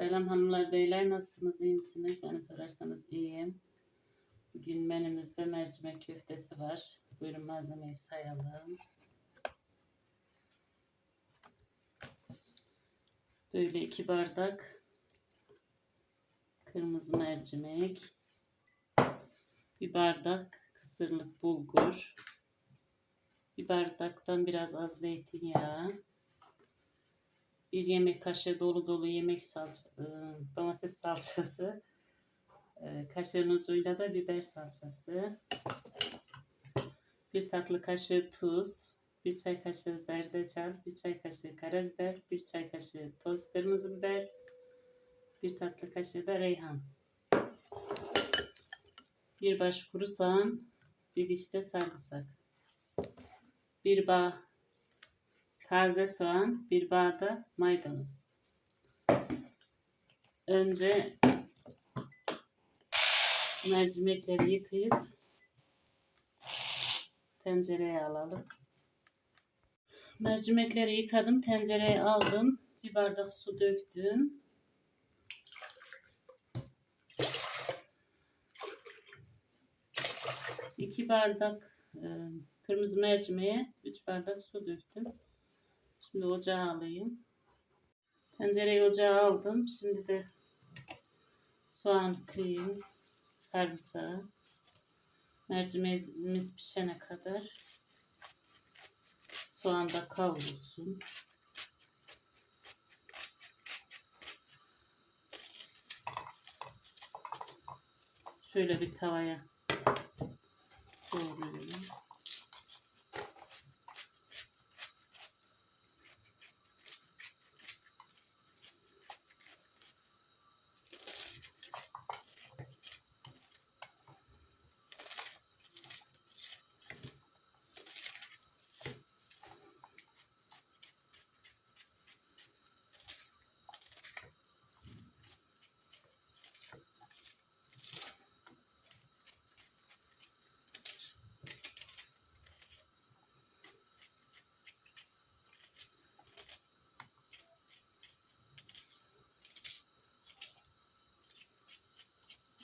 Selam hanımlar beyler nasılsınız iyi misiniz? Beni sorarsanız iyiyim. Bugün menümüzde mercimek köftesi var. Buyurun malzemeyi sayalım. Böyle iki bardak kırmızı mercimek. Bir bardak kısırlık bulgur. Bir bardaktan biraz az zeytinyağı bir yemek kaşığı dolu dolu yemek salça, e, domates salçası, e, kaşığın ucuyla da biber salçası, bir tatlı kaşığı tuz, bir çay kaşığı zerdeçal, bir çay kaşığı karabiber, bir çay kaşığı toz kırmızı biber, bir tatlı kaşığı da reyhan. Bir baş kuru soğan, bir diş sarımsak. Bir bağ taze soğan, bir bağda maydanoz. Önce mercimekleri yıkayıp tencereye alalım. Mercimekleri yıkadım, tencereye aldım. Bir bardak su döktüm. İki bardak e, kırmızı mercimeğe üç bardak su döktüm. Şimdi ocağa alayım. Tencereyi ocağa aldım. Şimdi de soğan kıyayım. Sarımsağı. Mercimeğimiz pişene kadar soğan da kavrulsun. Şöyle bir tavaya doğruyorum.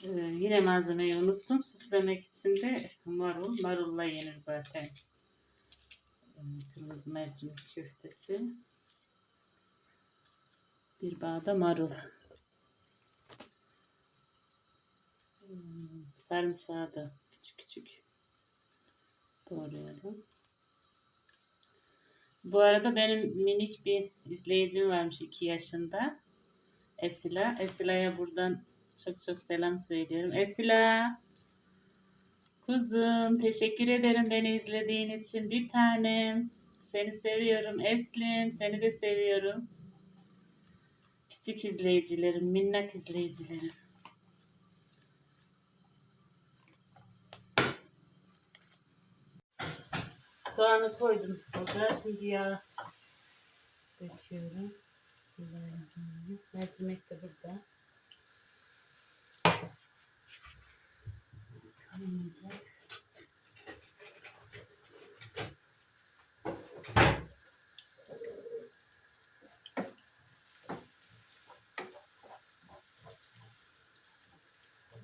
Ee, yine malzemeyi unuttum. Süslemek için de marul. Marulla yenir zaten. Kırmızı mercimek köftesi. Bir bağda marul. Hmm, sarımsağı da küçük küçük doğrayalım. Bu arada benim minik bir izleyicim varmış 2 yaşında. Esila. Esila'ya buradan çok çok selam söylüyorum. Esila. Kuzum teşekkür ederim beni izlediğin için. Bir tanem. Seni seviyorum. Eslim seni de seviyorum. Küçük izleyicilerim, minnak izleyicilerim. Soğanı koydum ocağa. Şimdi yağ döküyorum. Bismillahirrahmanirrahim. Mercimek de burada.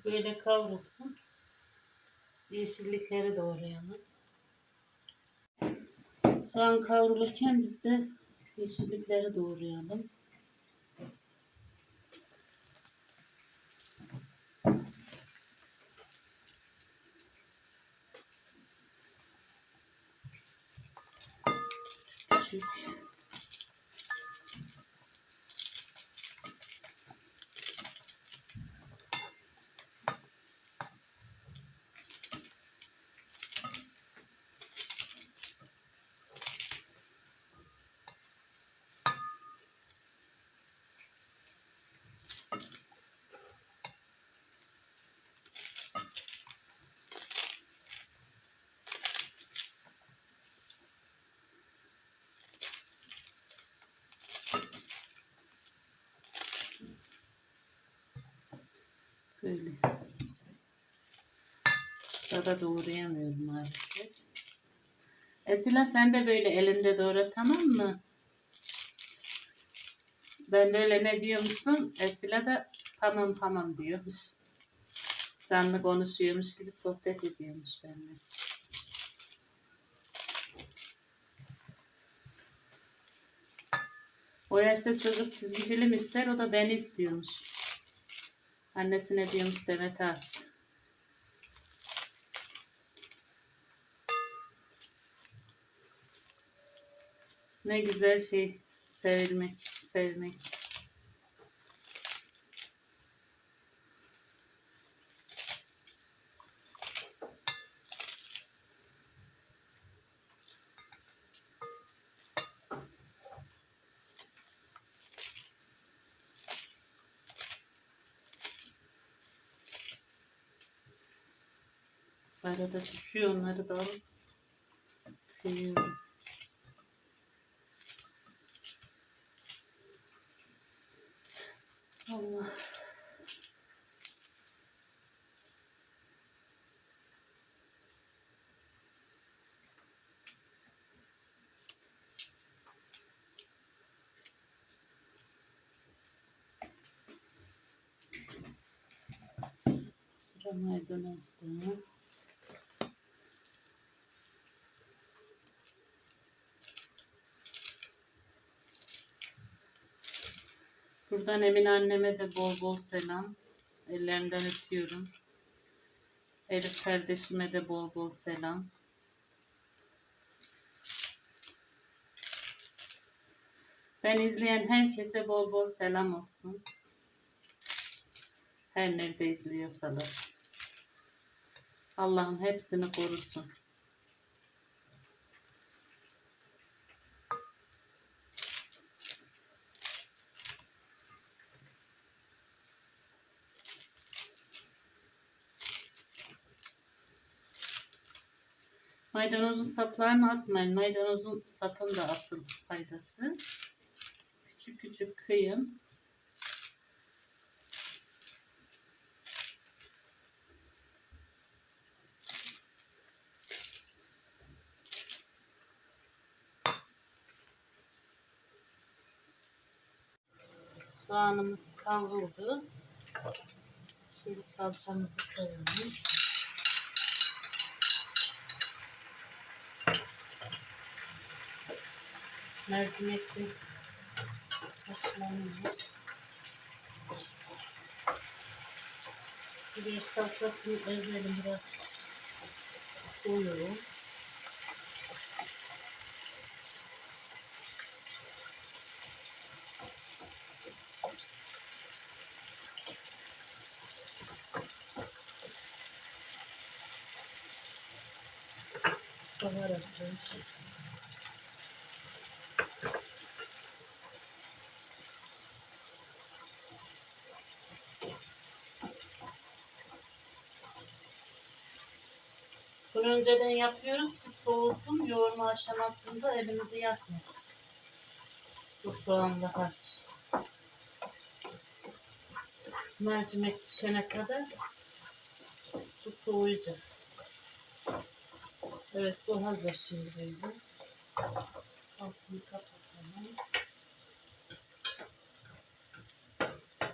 Böyle kavrulsun. Yeşillikleri doğrayalım. Soğan kavrulurken biz de yeşillikleri doğrayalım. Böyle. Daha doğrayamıyorum maalesef. Esila sen de böyle elinde doğra tamam mı? Ben böyle ne diyormuşsun? Esile de tamam tamam diyormuş. Canlı konuşuyormuş gibi sohbet ediyormuş benimle. O yaşta çocuk çizgi film ister, o da beni istiyormuş. Annesine diyormuş Demet aç. Ne güzel şey sevilmek, sevmek. Arada düşüyor onları da alıp kıyıyorum. Allah. Sıra maydanozda. Buradan Emine anneme de bol bol selam. Ellerinden öpüyorum. Elif kardeşime de bol bol selam. Ben izleyen herkese bol bol selam olsun. Her nerede izliyorsalar. Allah'ım hepsini korusun. Maydanozun saplarını atmayın. Maydanozun sapın da asıl faydası. Küçük küçük kıyın. Soğanımız kavruldu. Şimdi salçamızı koyalım. Mercimekli haşlanıyor. Biber salçasını ezelim biraz koyuyorum. Baharat önceden yapıyoruz ki soğusun yoğurma aşamasında elimizi yakmasın. Bu soğanla harç. Mercimek pişene kadar bu soğuyacak. Evet bu hazır şimdi böyle. Altını kapatalım.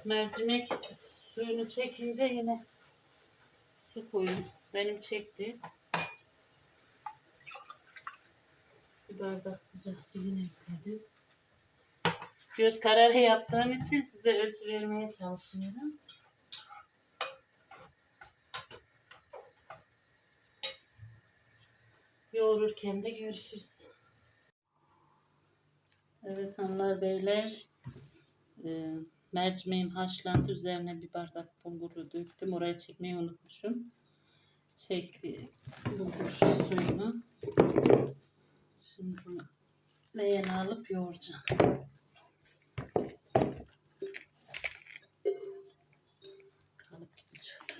Mercimek suyunu çekince yine su koyun. Benim çekti. Bir bardak sıcak su yine ekledim. Göz kararı yaptığım için size ölçü vermeye çalışıyorum. Yoğururken de görüşürüz. Evet hanımlar beyler. E, mercimeğim haşlandı. Üzerine bir bardak bulguru döktüm. Oraya çekmeyi unutmuşum. Çekti bulgur suyunu. Şimdi bunu leğene alıp yoğuracağım. Kalıp çıktı.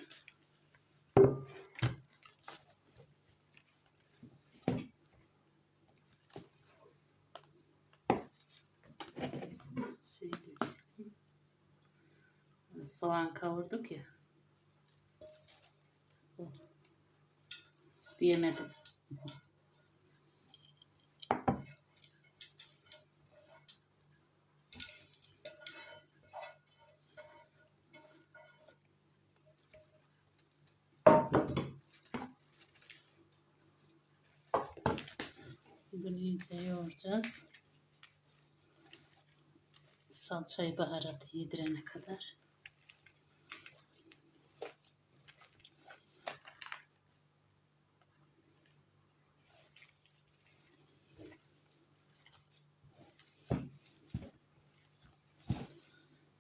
Şey. Soğan kavurduk ya. Diyemedim. Bunu yoğuracağız. Salçayı baharatı yedirene kadar.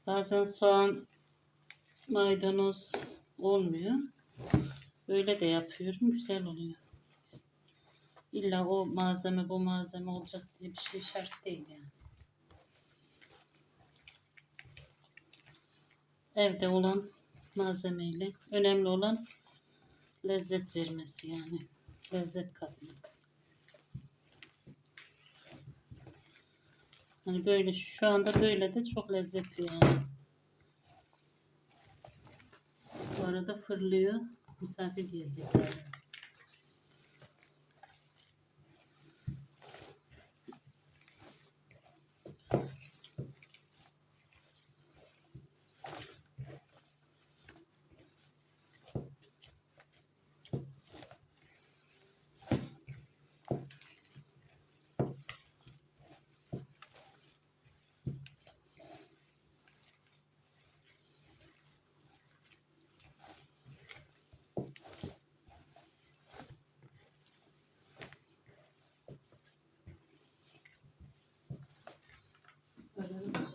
Bazen soğan, maydanoz olmuyor. Böyle de yapıyorum. Güzel oluyor. İlla o malzeme bu malzeme olacak diye bir şey şart değil yani. Evde olan malzemeyle önemli olan lezzet vermesi yani. Lezzet katmak. Hani böyle şu anda böyle de çok lezzetli yani. Bu arada fırlıyor. Misafir gelecekler.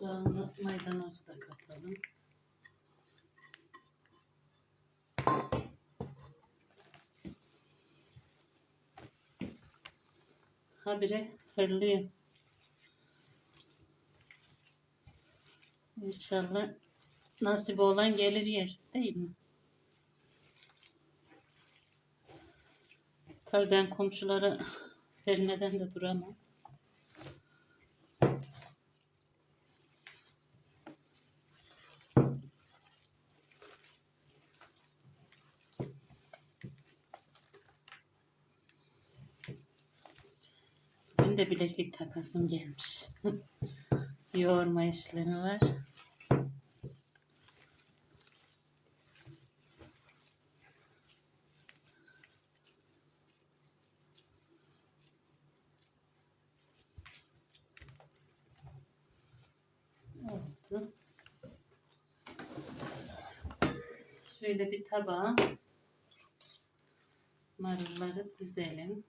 Böyle maydanozu da katalım. Habire fırlıyor. İnşallah nasip olan gelir yer değil mi? Tabii ben komşulara vermeden de duramam. De bileklik takasım gelmiş. Yoğurma işlemi var. Oldu. Şöyle bir tabağa marulları dizelim.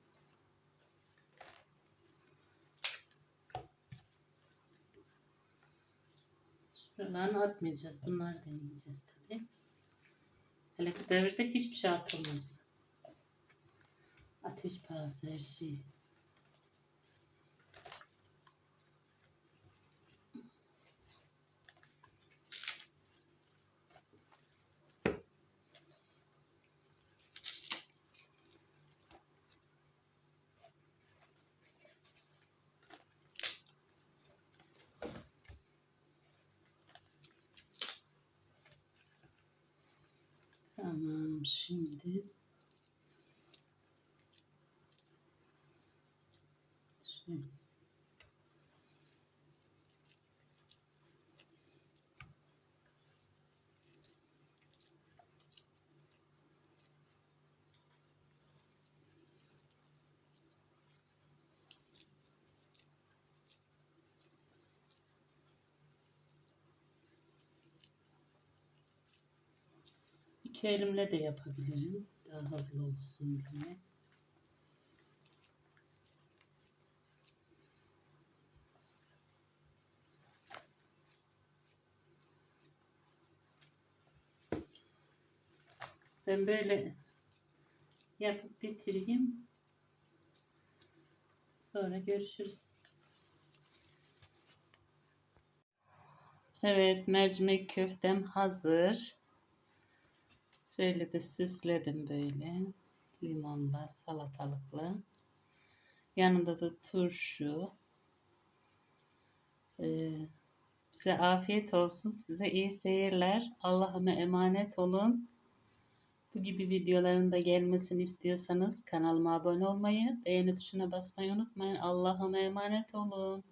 Şuralarını atmayacağız. Bunları deneyeceğiz tabii. Hele devirde hiçbir şey atılmaz. Ateş pahası her şey. Tamam şimdi şöyle. İki elimle de yapabilirim. Daha hızlı olsun diye. Ben böyle yapıp bitireyim. Sonra görüşürüz. Evet, mercimek köftem hazır. Şöyle de süsledim böyle. Limonla, salatalıkla. Yanında da turşu. Ee, size afiyet olsun. Size iyi seyirler. Allah'ıma emanet olun. Bu gibi videoların da gelmesini istiyorsanız kanalıma abone olmayı, beğeni tuşuna basmayı unutmayın. Allah'ıma emanet olun.